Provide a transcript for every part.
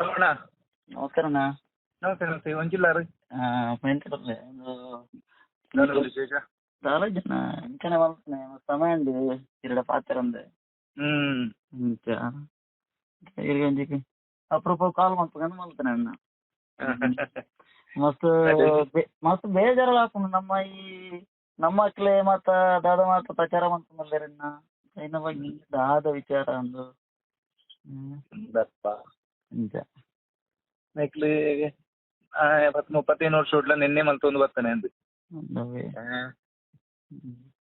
ಅಣ್ಣ ನಮಸ್ಕಾರ ಅಣ್ಣ ನಮಸ್ತೆ ನಮಸ್ತೆ ಒಂಚಿಲ್ಲಾರು ಫ್ರೆಂಡ್ಸ್ ಬರ್ಲೆ എന്താണ് വിശേഷ ಕಾಲೇಜನ್ನ ಇಂಕನೆ ಮಲ್ತನೆ ಸಮಯ ಉಂಡು ಇರಡ ಪಾತ್ರ ಹ್ಮ್ ಈಗ ಒಂಜಿಗೆ ಅಪರೂಪ ಕಾಲ್ ಮಾಡ್ಕೊಂಡು ಮಲ್ತನೆ ಅಣ್ಣ ಮಸ್ತ್ ಅದೇ. ಬೆ- ಮಸ್ತ್ ಬೇಜಾರಲ್ಲ ಹಾಕೊಂಡು ನಮ್ಮ ಈ ನಮ್ಮ ಮಕ್ಳೇ ಮತ್ತ ದಾದ ಮಾತ ಪ್ರಚಾರ ಮಾಡ್ಕೊಂಡಲ್ಲೇರಣ್ಣ ಇನ್ನ ಬಗ್ಗೆ ದಾದ ವಿಚಾರ ಒಂದು ಹ್ಮ್ ದಪ್ಪ ನಿಜ ನೆಕ್ಲು ಪತ್ ಮುಪ್ಪತ್ತೈದು ವರ್ಷ ಹುಡ್ಲ ನಿನ್ನೆ ಮಲ್ತೊಂದು ಬರ್ತಾನೆ ಅಂದು.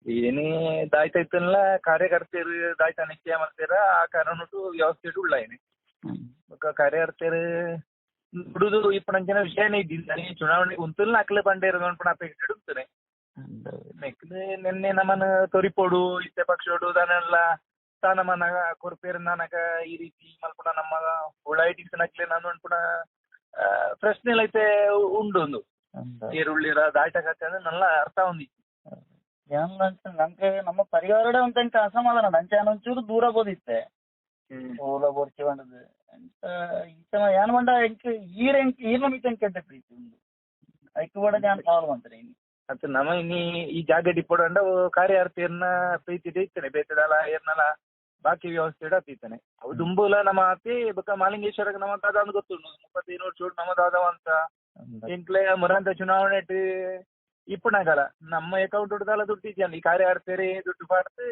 ಏನೇ ದಾಯ್ತಾ ಇತ್ತಲ್ಲ ಕಾರ್ಯಕರ್ತರು ದಾಯ್ತಾ ನಿಶ್ಚಯ ಮಾಡ್ತಾರ? ಆ ಕಾರಣ ವ್ಯವಸ್ಥೆ ಉಳ್ಳ ಏನೆ ಕಾರ್ಯಕರ್ತರು ದುಡುದು ಇಪ್ಪಣಂಚಿನ ವಿಷಯನೇ ಇದ್ದಿಲ್ಲ. ಚುನಾವಣೆ ಉಂತಲ್ ನಕ್ಲೆ ಬಂಡೆ ಇರೋದು ಅಪೇಕ್ಷೆ ಒಂದವೇ. ನೆಕ್ಲೆ ನಿನ್ನೆ ನಮ್ಮನ್ನ ತೊರಿಪೋಡು ಇತ್ತೆ ಪಕ್ಷ ಅದನ್ನೆಲ್ಲ ತಾನಮ್ಮನ ಕೊರ್ಪೇರ್ ನನಗ ಈ ರೀತಿ ಮಲ್ಪುಣ ನಮ್ಮ ಉಳಾಯಿಟಿಕ್ಸ್ ನಕ್ಲೆ ನಾನು ಅನ್ಪುಣ ಪ್ರಶ್ನೆ ಐತೆ ಉಂಡು ಒಂದು. ಈರುಳ್ಳಿರ ದಾಯ್ಟಕತ್ತೆ ಅಂದ್ರೆ ನಲ್ಲ ಅರ್ಥ ಏನ್ ಅಂತ ನಂಗೆ ನಮ್ಮ ಪರಿವಾರಡೆ ಒಂದ್ ಎಂಕ ಅಸಮಾಧಾನ ನಂಚೆ ಒಂಚೂರು ದೂರ ಬೋದಿತ್ತೆ ಓಲ ಬೋರ್ಚಿ ಬಂಡದು ಎಂತ ಈತನ ಯಾನ್ ಮಂಡ ಎಂಕ್ ಈರ್ ಎಂಕ್ ಈರ್ ಮಿತ ಎಂಕ್ ಎಂತ ಪ್ರೀತಿ ಉಂಡು ಐಕ್ ಬಡ ಯಾನ್ ಕಾಲ್ ಮಾಡ್ತಾರೆ ಇನ್ನು. ಮತ್ತೆ ನಮ ಇನ್ನಿ ಈ ಜಾಗ ಡಿಪೋಡ್ ಅಂಡ ಕಾರ್ಯಾರ್ಥಿಯನ್ನ ಪ್ರೀತಿ ಇತ್ತನೆ ಬೇತದಲ್ಲ ಏರ್ನಲ್ಲ ಬಾಕಿ ವ್ಯವಸ್ಥೆ ಇಡತ್ತೀತಾನೆ ಅವು ದುಂಬುಲ ನಮ್ಮ ಆತಿ ಬಕ ಮಾಲಿಂಗೇಶ್ವರ ನಮ್ಮದಾದ ಅಂತ ಗೊತ್ತು. ಮುಪ್ಪತ್ತೈದು ನೂರು ನಮ್ಮ ನಮ್ಮದಾದವ ಅಂತ. ಇಂಟ್ಲೆ ಮುರಂತ ಚುನಾವಣೆ ಇಪ್ಪಣಗಳ ನಮ್ಮ ಅಕೌಂಟ್ ಹುಡುಗಲ ದುಡ್ಡು ಇದೆಯಲ್ಲ ಈ ಕಾರ್ಯ ಆಡ್ತೇರಿ ದುಡ್ಡು ಪಾಡ್ದು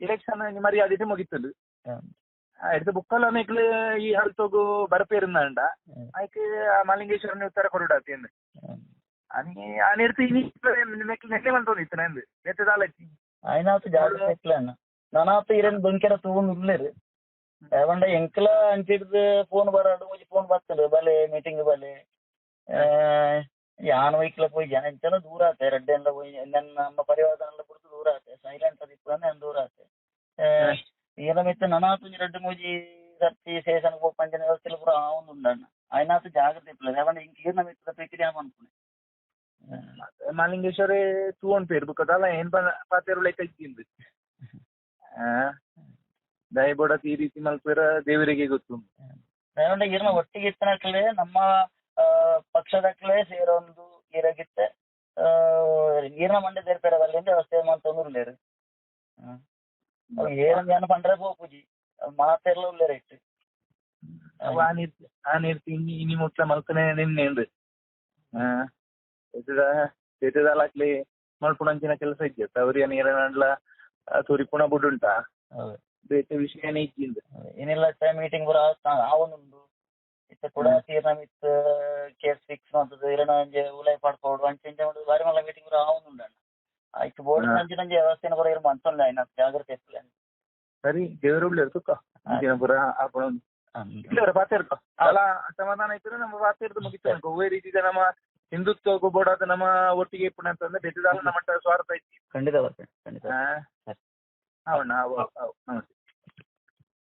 ಇಲೆಕ್ಷನ್ ನಿಮ್ಮರಿ ಅದಿಟ್ಟು ಮುಗಿತಲು ಎಡ್ದು ಬುಕ್ಕಲ್ಲ ಮೇಕ್ಲು ಈ ಹಳ್ ತಗು ಬರಪೇರಿಂದ ಅಂಡ ಆಯ್ಕೆ ಆ ಮಾಲಿಂಗೇಶ್ವರ ಉತ್ತರ ಕೊಡುಡತಿ ಅಂದ್ರೆ ಅನಿ ಆ ನಿರ್ತಿ ಇನಿ ಮೇಕ್ಲು ನೆಟ್ಟೆ ಬಂದ್ ತೋದಿತ್ತು ನಂದು ನೆತ್ತದಾಲಕ್ಕಿ ಆಯ್ನಾತು ಅಣ್ಣ. ನಾನಾತ ಬಂಕೆರ ತಗೊಂಡ್ ಇಲ್ಲರಿ ಯಾವಂಡ ಎಂಕಲ ಅಂಚಿಡ್ದು ಫೋನ್ ಬರಾಡು ಮುಜಿ ಫೋನ್ ಬರ್ತದೆ ಬಲೆ ಮೀಟಿಂಗ್ ಬಲೆ ಯಾನ್ ವೈಕ್ಲ ಪೋಯಿ ಜನ ಎಂಚನ ದೂರ ಆತೆ ರಡ್ಡೆ ಎಲ್ಲ ಪೋಯಿ ನನ್ನ ನಮ್ಮ ಪರಿವಾರದಲ್ಲ ಕುಡಿದು ದೂರ ಆತೆ ಸೈಲೆಂಟ್ ಅದು ಇಪ್ಪಂದ ನಾನು ದೂರ ಆತೆ ಏನ ಮಿತ್ತ ನನಾತು ರಡ್ಡೆ ಮುಜಿ ಸರ್ತಿ ಸೇಷನ್ ಪೋ ಪಂಚನ ವ್ಯವಸ್ಥೆಲ ಪೂರ ಆವೊಂದು ಉಂಡಣ್ಣ ಅಯ್ನಾತು ಜಾಗ್ರತೆ ಇಪ್ಪಲ ಯಾವಂಡ ಇಂಕ ಏನ ಮಿತ್ತದ ಪೆಕಿರಿ ಆಮನ್ಪುನೆ ಮಾಲಿಂಗೇಶ್ವರೇ ತೂವನ್ ಪೇರ್ ಬುಕ್ಕದಲ್ಲ ಏನ್ ಪಾತೆರು ಲೆಕ್ಕ ಇಕ್ಕಿಂದು ದಯಬೋಡ ಈ ರೀತಿ ಮಲ್ಪಿರ ದೇವರಿಗೆ ಗೊತ್ತು. ಈರ್ನ ಒಟ್ಟಿಗೆ ಇತ್ತನಕ್ಲೆ ನಮ್ಮ ಪಕ್ಷದಕ್ಲೆ ಸೇರೊಂದು ಈರಾಗಿತ್ತೆ ಈರ್ನ ಮಂಡೆ ಸೇರ್ತಾರೆ ಅಲ್ಲಿಂದ ವ್ಯವಸ್ಥೆ ಮಾಡ್ತಂದ್ರು ಉಳ್ಳೇರು ಏನ್ ಏನು ಪಂಡ್ರೆ ಪೂಜಿ. ಮಾತೆಲ್ಲ ಉಳ್ಳೇರು ಇಟ್ಟು ಆ ನೀರ್ ಆ ನೀರ್ ಇನಿ ಇನಿ ಮುಟ್ಲ ಮಲ್ಪನೆ ನಿನ್ನೆ ಎಂದು ಎತ್ತದ ಎತ್ತದಾಲಕ್ಲಿ ಮಲ್ಪುಣಂಚಿನ ಕೆಲಸ ಇದ್ಯತ್ತ ಅವ್ರಿಗೆ ನೀರನಡ್ಲ ತುರಿಪುಣ ಬುಡುಂಟ? ಬೇತೆ ವಿಷಯನೇ ಏನೆಲ್ಲ ಟೈಮ್ ಮೀಟಿಂಗ್ ಬರ ಆವೊಂದುಂಡು ಇತ್ತ ಕೂಡ ತೀರ್ನ ಮಿತ್ ಕೇಸ್ ಫಿಕ್ಸ್ ಮಾಡ್ತದ. ಇರಣ ಅಂಜೆ ಉಲೈ ಪಡ್ಕೋಡು ಅಂಚೆ ಒಂದು ಬಾರಿ ಮಲ್ಲ ಮೀಟಿಂಗ್ ಬರ ಅಣ್ಣ. ಆಯ್ತು ಬೋರ್ಡ್ ಅಂಜೆ ನಂಜಿ ವ್ಯವಸ್ಥೆನ ಬರ ಇರು ಮಂತೊಂದು ಐನ ಜಾಗ್ರತೆ ಇರ್ಲಿ ಸರಿ ದೇವರು ಉಳ್ಳೇರು ತುಕ್ಕ ಅಂಚಿನ ಪುರ ಆಪಣ ಇಲ್ಲರ ಪಾತಿರ್ಕ ಅಲ್ಲ ಸಮಾಧಾನ ಇದ್ರೆ ನಮ್ಮ ಪಾತಿರ್ದು ಮುಗಿತು. ಮುಗಿತ ಗೋವೆ ರೀತಿ ನಮ್ಮ ಹಿಂದುತ್ವ ಬೋಡಾದ ನಮ್ಮ ಒಟ್ಟಿಗೆ ಇಪ್ಪಣ ಅಂತಂದ್ರೆ ಬೆಟ್ಟದಾಲ ನಮ್ಮ ಸ್ವಾರ್ಥ ಐತಿ. ಖಂಡಿತ ಬರ್ತೇನೆ ಖಂಡಿತ ಹಾ. ಅವಣ್ಣ ಅವ ಅವ ನಮಸ್ತೆ.